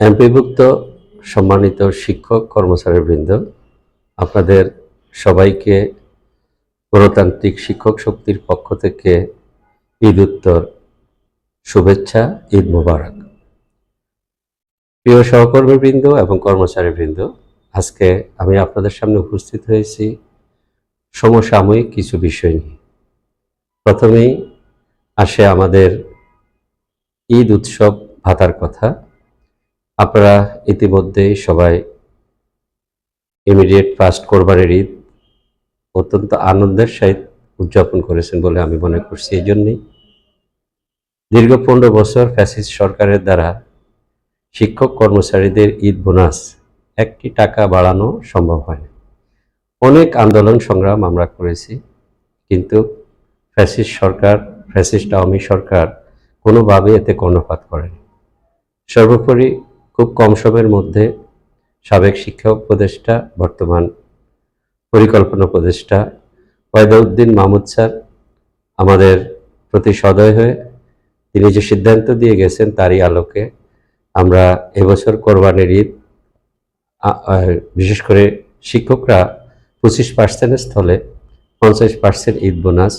এমপিভুক্ত, সম্মানিত শিক্ষক কর্মচারীবৃন্দ আপনাদের সবাইকে গণতান্ত্রিক শিক্ষক শক্তির পক্ষ থেকে ঈদ উত্তর শুভেচ্ছা, ঈদ মোবারক। প্রিয় সহকর্মীবৃন্দ এবং কর্মচারীবৃন্দ আজকে আমি আপনাদের সামনে উপস্থিত হয়েছি সমসাময়িক কিছু বিষয় নিয়ে। প্রথমেই আসে আমাদের ঈদ উৎসব ভাতার কথা। আপনারা ইতিমধ্যেই সবাই ইমিডিয়েট ফার্স্ট কোরবানির ঈদ অত্যন্ত আনন্দের সহিত উদযাপন করেছেন বলে আমি মনে করছি। এই জন্যেই দীর্ঘ পনেরো বছর ফ্যাসিস্ট সরকারের দ্বারা শিক্ষক কর্মচারীদের ঈদ বোনাস একটি টাকা বাড়ানো সম্ভব হয়নি। অনেক আন্দোলন সংগ্রাম আমরা করেছি, কিন্তু ফ্যাসিস্ট সরকার, ফ্যাসিস্ট আওয়ামী সরকার কোনোভাবে এতে কর্ণপাত করেনি। সর্বোপরি খুব কম সময়ের মধ্যে সাবেক শিক্ষা উপদেষ্টা, বর্তমান পরিকল্পনা উপদেষ্টা ওয়াইদাউদ্দিন মাহমুদ স্যার আমাদের প্রতি সদয় হয়ে তিনি যে সিদ্ধান্ত দিয়ে গেছেন তারই আলোকে আমরা এবছর কোরবানির ঈদ বিশেষ করে শিক্ষকরা পঁচিশ পার্সেন্টের স্থলে পঞ্চাশ পার্সেন্ট ঈদ বোনাস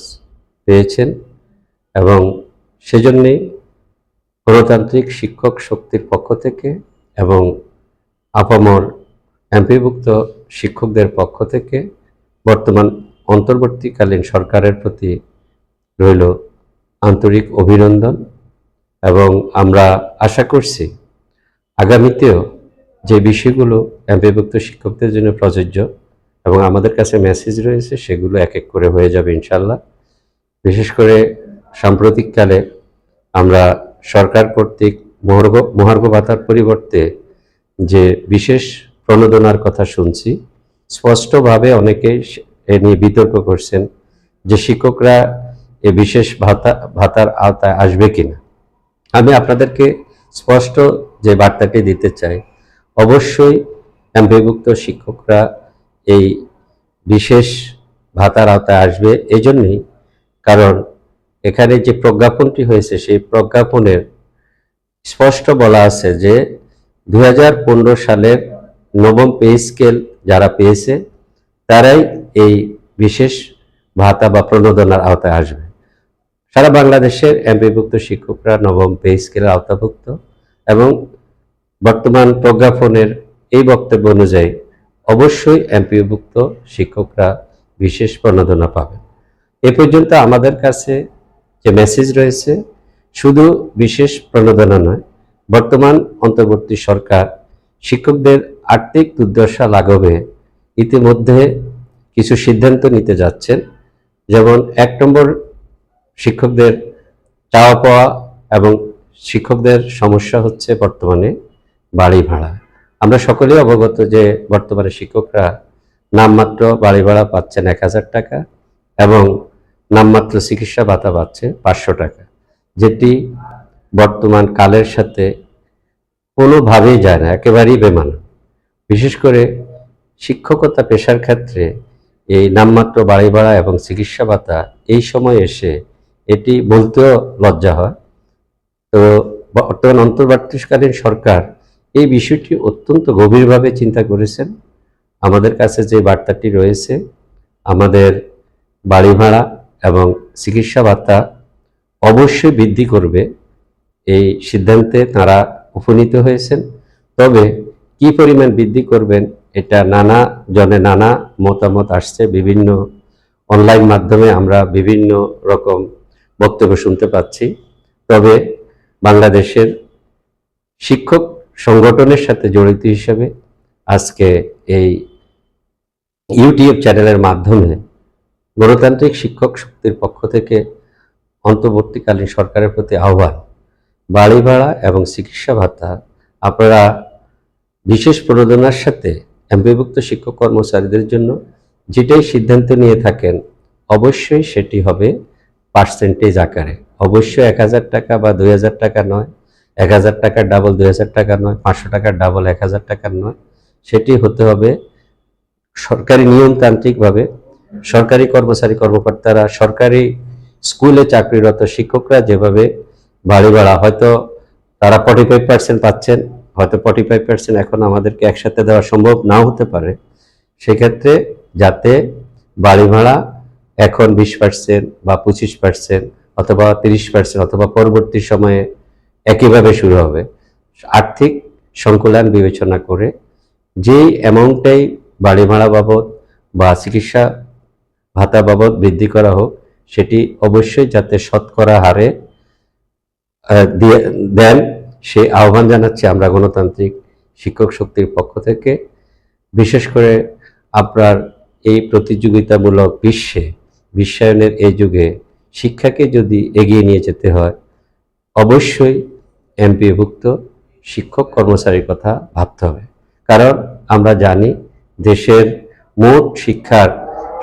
পেয়েছেন এবং সেজন্যেই গণতান্ত্রিক শিক্ষক শক্তির পক্ষ থেকে এবং আপামর এমপিভুক্ত শিক্ষকদের পক্ষ থেকে বর্তমান অন্তর্বর্তীকালীন সরকারের প্রতি রইল আন্তরিক অভিনন্দন এবং আমরা আশা করছি আগামীতেও যে বিষয়গুলো এমপিভুক্ত শিক্ষকদের জন্য প্রযোজ্য এবং আমাদের কাছে মেসেজ রয়েছে, সেগুলো এক এক করে হয়ে যাবে ইনশাল্লাহ। বিশেষ করে সাম্প্রতিককালে আমরা সরকার কর্তৃক মহার্ঘ মহার্ঘ ভাতার পরিবর্তে যে বিশেষ প্রণোদনার কথা শুনছি, স্পষ্টভাবে অনেকে এ নিয়ে বিতর্ক করছেন যে শিক্ষকরা এ বিশেষ ভাতা, ভাতার আওতায় আসবে কিনা। আমি আপনাদেরকে স্পষ্ট যে বার্তাটি দিতে চাই, অবশ্যই এমপিভুক্ত শিক্ষকরা এই বিশেষ ভাতার আওতায় আসবে এজন্যই, কারণ এখানে যে প্রজ্ঞাপনটি হয়েছে, সেই প্রজ্ঞাপনের স্পষ্ট বলা আছে যে দু হাজার পনেরো সালের নবম পে স্কেল যারা পেয়েছে, তারাই এই বিশেষ ভাতা বা প্রণোদনার আওতায় আসবে। সারা বাংলাদেশের এমপিভুক্ত শিক্ষকরা নবম পে স্কেলের আওতাভুক্ত এবং বর্তমান প্রজ্ঞাপনের এই বক্তব্য অনুযায়ী অবশ্যই এমপিভুক্ত শিক্ষকরা বিশেষ প্রণোদনা পাবে এ পর্যন্ত আমাদের কাছে যে মেসেজ রয়েছে শুধু বিশেষ প্রণোদনা নয়, বর্তমান অন্তর্বর্তী সরকার শিক্ষকদের আর্থিক দুর্দশা লাঘবে ইতিমধ্যে কিছু সিদ্ধান্ত নিতে যাচ্ছেন, যেমন এক নম্বর শিক্ষকদের চাওয়া পাওয়া এবং শিক্ষকদের সমস্যা হচ্ছে বর্তমানে বাড়ি ভাড়া। আমরা সকলেই অবগত যে বর্তমানে শিক্ষকরা নামমাত্র বাড়ি ভাড়া পাচ্ছেন এক হাজার টাকা এবং নামমাত্র চিকিৎসা ভাতা পাচ্ছে পাঁচশো টাকা। যেটি বর্তমান কালের সাথে কোনোভাবেই যায় না, একেবারেই বেমানান বিশেষ করে শিক্ষকতা পেশার ক্ষেত্রে এই নামমাত্র বাড়ি ভাড়া এবং চিকিৎসা ভাতা এই সময় এসে এটি বলতেও লজ্জা হয়। তো বর্তমান অন্তর্বর্তীকালীন সরকার এই বিষয়টি অত্যন্ত গভীরভাবে চিন্তা করেছেন। আমাদের কাছে যে বার্তাটি রয়েছে, আমাদের বাড়ি ভাড়া এবং চিকিৎসা ভাতা অবশ্যই বৃদ্ধি করবে। এই সিদ্ধান্তে তারা উপনীত হয়েছেন। তবে কি পরিমাণ বৃদ্ধি করবেন, এটা নানা, জনে নানা মতামত আসছে। বিভিন্ন অনলাইন মাধ্যমে আমরা বিভিন্ন রকম বক্তব্য শুনতে পাচ্ছি। তবে বাংলাদেশের শিক্ষক সংগঠনের সাথে জড়িত হিসেবে আজকে এই ইউটিউব চ্যানেলের মাধ্যমে গণতান্ত্রিক শিক্ষক শক্তির পক্ষ থেকে অন্তর্বর্তীকালীন সরকারের প্রতি আহ্বান বাড়ি ভাড়া এবং চিকিৎসা ভাতা। আপনারা বিশেষ প্রণোদনার সাথে এমপিভুক্ত শিক্ষক কর্মচারীদের জন্য যেটাই সিদ্ধান্ত নিয়ে থাকেন, অবশ্যই সেটি হবে পার্সেন্টেজ আকারে। অবশ্যই এক হাজার টাকা বা দুই হাজার টাকা নয়, এক হাজার টাকার ডাবল দুই হাজার টাকা নয়, পাঁচশো টাকার ডাবল এক হাজার টাকার নয়। সেটি হতে হবে সরকারি নিয়মতান্ত্রিকভাবে। সরকারি কর্মচারী কর্মকর্তারা সরকারি স্কুলে চাকরিরত শিক্ষকরা যেভাবে বাড়ি ভাড়া, হয়তো তারা ফর্টি ফাইভ পার্সেন্ট পাচ্ছেন, হয়তো ফর্টি ফাইভ পার্সেন্ট এখন আমাদেরকে একসাথে দেওয়া সম্ভব নাও হতে পারে। সেক্ষেত্রে যাতে বাড়ি ভাড়া এখন বিশ পার্সেন্ট বা পঁচিশ পার্সেন্ট অথবা তিরিশ পার্সেন্ট অথবা পরবর্তী সময়ে একইভাবে শুরু হবে। আর্থিক সংকুলান বিবেচনা করে যেই অ্যামাউন্টটাই বাড়ি ভাড়া বাবদ বা চিকিৎসা ভাতা বাবদ বৃদ্ধি করা হোক সেটি অবশ্যই যাতে শতকরা হারে দিয়ে দেন। সে আহ্বান জানাচ্ছি আমরা গণতান্ত্রিক শিক্ষক শক্তির পক্ষ থেকে। বিশেষ করে আপনার এই প্রতিযোগিতামূলক বিশ্বে, বিশ্বায়নের এই যুগে শিক্ষাকে যদি এগিয়ে নিয়ে যেতে হয়, অবশ্যই এমপিভুক্ত শিক্ষক কর্মচারীর কথা ভাবতে হবে। কারণ আমরা জানি দেশের মোট শিক্ষার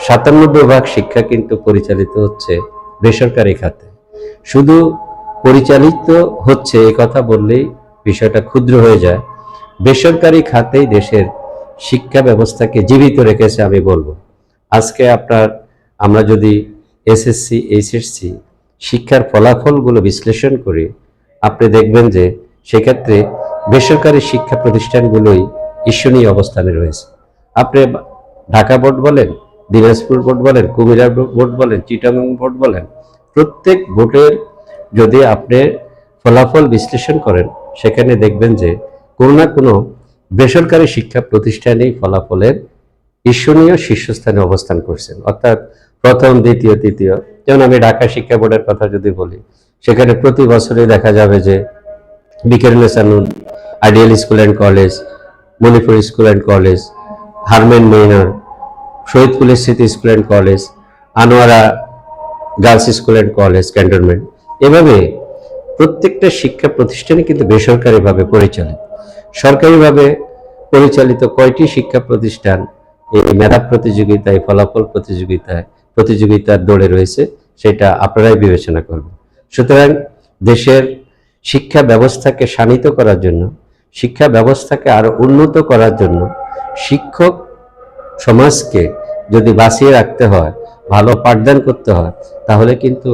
সাতানব্বই ভাগ শিক্ষা কিন্তু পরিচালিত হচ্ছে বেসরকারি খাতে। শুধু পরিচালিত হচ্ছে এই কথা বললেই বিষয়টা ক্ষুদ্র হয়ে যায়। বেসরকারি খাতেই দেশের শিক্ষা ব্যবস্থাকে জীবিত রেখেছে আমি বলব। আজকে আপনার, আমরা যদি এসএসসি, এইচএসসি শিক্ষার ফলাফলগুলো বিশ্লেষণ করি, আপনি দেখবেন যে সেক্ষেত্রে বেসরকারি শিক্ষা প্রতিষ্ঠানগুলোই ঈর্ষণীয় অবস্থানে রয়েছে। আপনি ঢাকা বোর্ড বলেন দিনাজপুর বোর্ড বলেন, কুমিল্লা বোর্ড বলেন, চিটাগাং বোর্ড বলেন, প্রত্যেক বোর্ডের যদি আপনি ফলাফল বিশ্লেষণ করেন, সেখানে দেখবেন যে কোনো না কোনো বেসরকারি শিক্ষা প্রতিষ্ঠানেই ফলাফলের ঈর্ষণীয় শীর্ষস্থানে অবস্থান করছেন। অর্থাৎ প্রথম, দ্বিতীয়, তৃতীয়, যেমন আমি ঢাকা শিক্ষা বোর্ডের কথা যদি বলি, সেখানে প্রতি বছরই দেখা যাবে যে বিকেরুল Noon ideal school and college, Manipur school and college, Hermann Gmeiner শহীদপুলের স্মৃতি school and college Anowara girls school and college cantonment এভাবে প্রত্যেকটা শিক্ষা প্রতিষ্ঠানই কিন্তু বেসরকারিভাবে পরিচালিত। সরকারিভাবে পরিচালিত কয়টি শিক্ষা প্রতিষ্ঠান এই মেধা প্রতিযোগিতায়, ফলাফল প্রতিযোগিতায়, প্রতিযোগিতার দৌড়ে রয়েছে, সেটা আপনারাই বিবেচনা করবেন। সুতরাং দেশের শিক্ষা ব্যবস্থাকে শানিত করার জন্য, শিক্ষা ব্যবস্থাকে আরও উন্নত করার জন্য শিক্ষক সমাজকে যদি বাঁচিয়ে রাখতে হয়, ভালো পাঠদান করতে হয়, তাহলে কিন্তু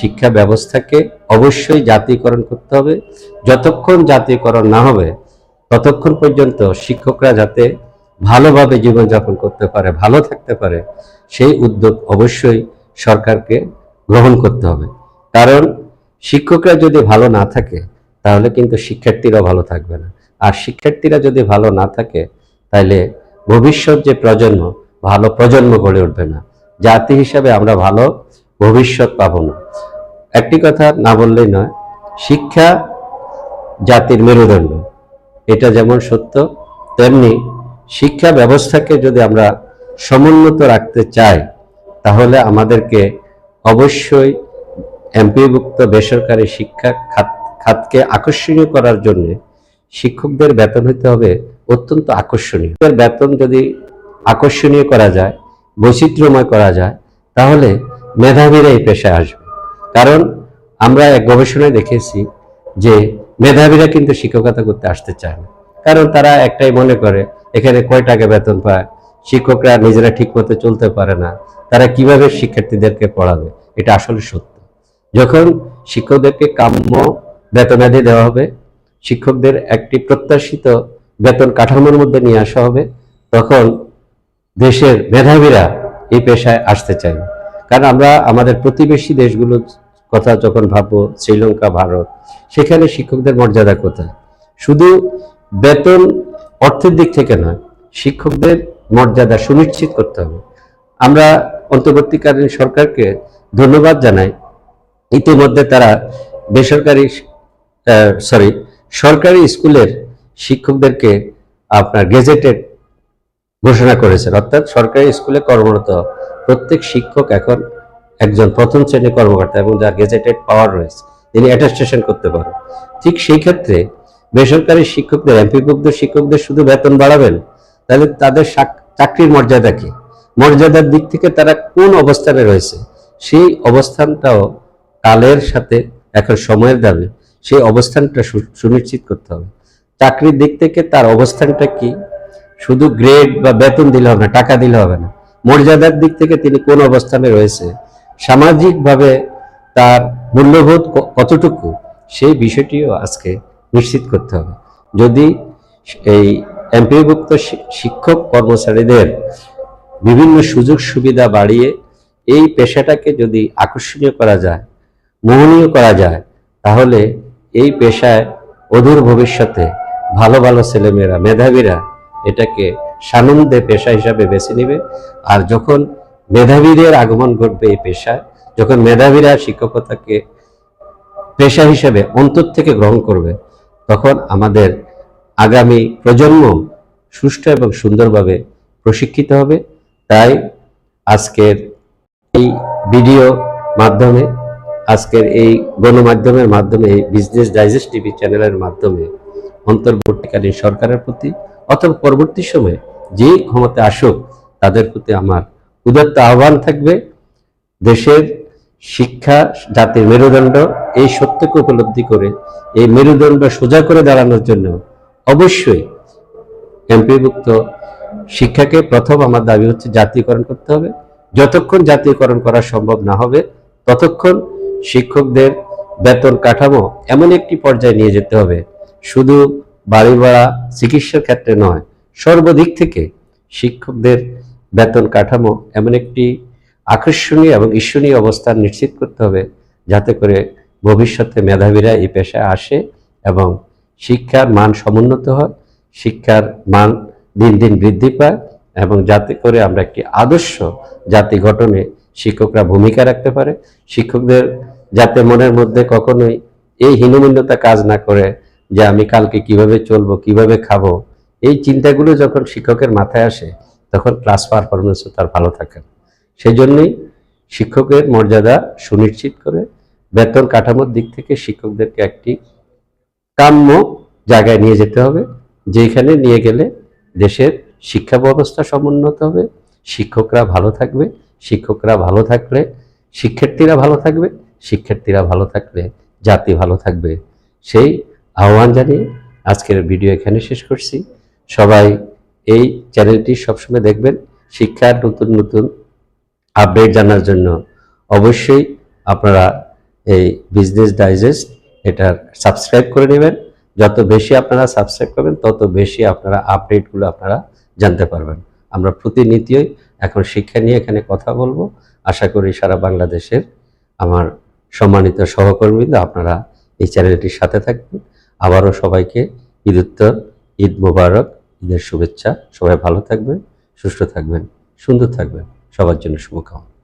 শিক্ষা ব্যবস্থাকে অবশ্যই জাতীয়করণ করতে হবে। যতক্ষণ জাতীয়করণ না হবে, ততক্ষণ পর্যন্ত শিক্ষকরা যাতে ভালোভাবে জীবনযাপন করতে পারে, ভালো থাকতে পারে, সেই উদ্যোগ অবশ্যই সরকারকে গ্রহণ করতে হবে। কারণ শিক্ষকরা যদি ভালো না থাকে, তাহলে কিন্তু শিক্ষার্থীরা ভালো থাকবে না। আর শিক্ষার্থীরা যদি ভালো না থাকে তাহলে ভবিষ্যৎ যে প্রজন্ম, ভালো প্রজন্ম গড়ে উঠবে না। জাতি হিসাবে আমরা ভালো ভবিষ্যৎ পাবো না। একটি কথা না বললেই নয়, শিক্ষা জাতির মেরুদণ্ড। এটা যেমন সত্য, তেমনি শিক্ষা ব্যবস্থাকে যদি আমরা সমুন্নত রাখতে চাই, তাহলে আমাদেরকে অবশ্যই এমপিভুক্ত বেসরকারি শিক্ষা খাত খাতকে আকর্ষণীয় করার জন্য শিক্ষকদের বেতন হতে হবে অত্যন্ত আকর্ষণীয়। এর বেতন যদি আকর্ষণীয় করা যায়, বৈচিত্র্যময় করা যায়, তাহলে মেধাবীরা এই পেশায় আসবে। কারণ আমরা এক গবেষণায় দেখেছি যে মেধাবীরা কিন্তু শিক্ষকতা করতে আসতে চায় না। কারণ তারা একটাই মনে করে, এখানে কয় টাকা বেতন পায়, শিক্ষকরা নিজেরা ঠিকমতো চলতে পারে না, তারা কীভাবে শিক্ষার্থীদেরকে পড়াবে, এটা আসলে সত্য। যখন শিক্ষকদেরকে কাম্য বেতনাদি দেওয়া হবে, শিক্ষকদের একটি প্রত্যাশিত বেতন কাঠামোর মধ্যে নিয়ে আসা হবে, তখন দেশের মেধাবীরা এই পেশায় আসতে চাইবে কারণ আমরা আমাদের প্রতিবেশী দেশগুলোর কথা যখন ভাববো, শ্রীলঙ্কা, ভারত, সেখানে শিক্ষকদের মর্যাদা কোথায়? শুধু বেতন অর্থের দিক থেকে নয় শিক্ষকদের মর্যাদা সুনিশ্চিত করতে হবে। আমরা অন্তর্বর্তীকালীন সরকারকে ধন্যবাদ জানাই। ইতিমধ্যে তারা বেসরকারি সরি সরকারি স্কুলের শিক্ষকদেরকে আপনার গেজেটেড ঘোষণা করেছেন। অর্থাৎ সরকারি স্কুলে কর্মরত প্রত্যেক শিক্ষক এখন একজন প্রথম শ্রেণির কর্মকর্তা এবং যার গেজেটেড পাওয়ার রয়েছে, তিনি অ্যাটাস্টেশন করতে পারেন। ঠিক সেই ক্ষেত্রে বেসরকারি শিক্ষকদের, এমপিভুক্ত শিক্ষকদের শুধু বেতন বাড়াবেন? তাহলে তাদের চাকরির মর্যাদা কি? মর্যাদার দিক থেকে তারা কোন অবস্থানে রয়েছে? সেই অবস্থানটাও কালের সাথে এখন সময়ের দাবি। সেই অবস্থানটা সুনিশ্চিত করতে হবে। চাকরির দিক থেকে তার অবস্থানটা কি? শুধু গ্রেড বা বেতন দিলে হবে না, টাকা দিলে হবে না। মর্যাদার দিক থেকে তিনি কোন অবস্থানে রয়েছে? সামাজিকভাবে তার মূল্যবোধ কতটুকু? সেই বিষয়টিও আজকে নিশ্চিত করতে হবে। যদি এই এমপিভুক্ত শিক্ষক কর্মচারীদের বিভিন্ন সুযোগ সুবিধা বাড়িয়ে এই পেশাটাকে যদি আকর্ষণীয় করা যায়, মোহনীয় করা যায়, তাহলে এই পেশায় অদূর ভবিষ্যতে ভালো ভালো ছেলেমেয়েরা, মেধাবীরা এটাকে সানন্দে পেশা হিসাবে বেছে নেবে। আর যখন মেধাবীদের আগমন ঘটবে এই পেশায়, যখন মেধাবীরা শিক্ষকতাকে পেশা হিসেবে অন্তর থেকে গ্রহণ করবে, তখন আমাদের আগামী প্রজন্ম সুষ্ঠু এবং সুন্দরভাবে প্রশিক্ষিত হবে। তাই আজকের এই ভিডিও মাধ্যমে, আজকের এই গণমাধ্যমের মাধ্যমে, এই বিজনেস ডাইজেস্ট টিভি চ্যানেলের মাধ্যমে অন্তর্বর্তীকালীন সরকারের প্রতি অথবা পরবর্তী সময়ে যে ক্ষমতা আসুক, তাদের প্রতি আমার উদাত্ত আহ্বান থাকবে। দেশের শিক্ষা, জাতির মেরুদণ্ড এই সত্যকে উপলব্ধি করে, এই মেরুদণ্ড সোজা করে দাঁড়ানোর জন্য অবশ্যই এমপিভুক্ত শিক্ষাকে প্রথম আমার দাবি হচ্ছে জাতীয়করণ করতে হবে। যতক্ষণ জাতীয়করণ করা সম্ভব না হবে, ততক্ষণ শিক্ষকদের বেতন কাঠামো এমন একটি পর্যায়ে নিয়ে যেতে হবে। শুধু বাড়ি ভাড়া চিকিৎসার ক্ষেত্রে নয়, সর্বদিক থেকে শিক্ষকদের বেতন কাঠামো এমন একটি আকর্ষণীয় এবং ঈর্ষণীয় অবস্থান নিশ্চিত করতে হবে যাতে করে ভবিষ্যতে মেধাবীরা এই পেশায় আসে এবং শিক্ষার মান সমুন্নত হয়, শিক্ষার মান দিন দিন বৃদ্ধি পায় এবং যাতে করে আমরা একটি আদর্শ জাতি গঠনে শিক্ষকরা ভূমিকা রাখতে পারে। শিক্ষকদের যাতে মনের মধ্যে কখনোই এই হীনমন্যতা কাজ না করে যে আমি কালকে কীভাবে চলবো, কীভাবে খাব, এই চিন্তাগুলো যখন শিক্ষকের মাথায় আসে, তখন ক্লাস পারফরমেন্সও তার ভালো থাকে। সেই জন্যই শিক্ষকের মর্যাদা সুনিশ্চিত করে বেতন কাঠামোর দিক থেকে শিক্ষকদেরকে একটি কাম্য জায়গায় নিয়ে যেতে হবে, যেখানে নিয়ে গেলে দেশের শিক্ষা ব্যবস্থা সমুন্নত হবে, শিক্ষকরা ভালো থাকবে, শিক্ষকরা ভালো থাকলে শিক্ষার্থীরা ভালো থাকবে, শিক্ষার্থীরা ভালো থাকলে জাতি ভালো থাকবে সেই আহ্বান জানিয়ে আজকের ভিডিও এখানে শেষ করছি। সবাই এই চ্যানেলটি সবসময় দেখবেন। শিক্ষার নতুন নতুন আপডেট জানার জন্য অবশ্যই আপনারা এই বিজনেস ডাইজেস্ট এটার সাবস্ক্রাইব করে নেবেন। যত বেশি আপনারা সাবস্ক্রাইব করবেন, তত বেশি আপনারা আপডেটগুলো আপনারা জানতে পারবেন। আমরা প্রতিনিত্যই এখন শিক্ষা নিয়ে এখানে কথা বলব। আশা করি সারা বাংলাদেশের আমার সম্মানিত সহকর্মীরা আপনারা এই চ্যানেলটির সাথে থাকবেন। আবারও সবাইকে ঈদ উত্তর, ঈদ মোবারক, ঈদের শুভেচ্ছা। সবাই ভালো থাকবেন, সুস্থ থাকবেন, সুন্দর থাকবেন। সবার জন্য শুভকামনা।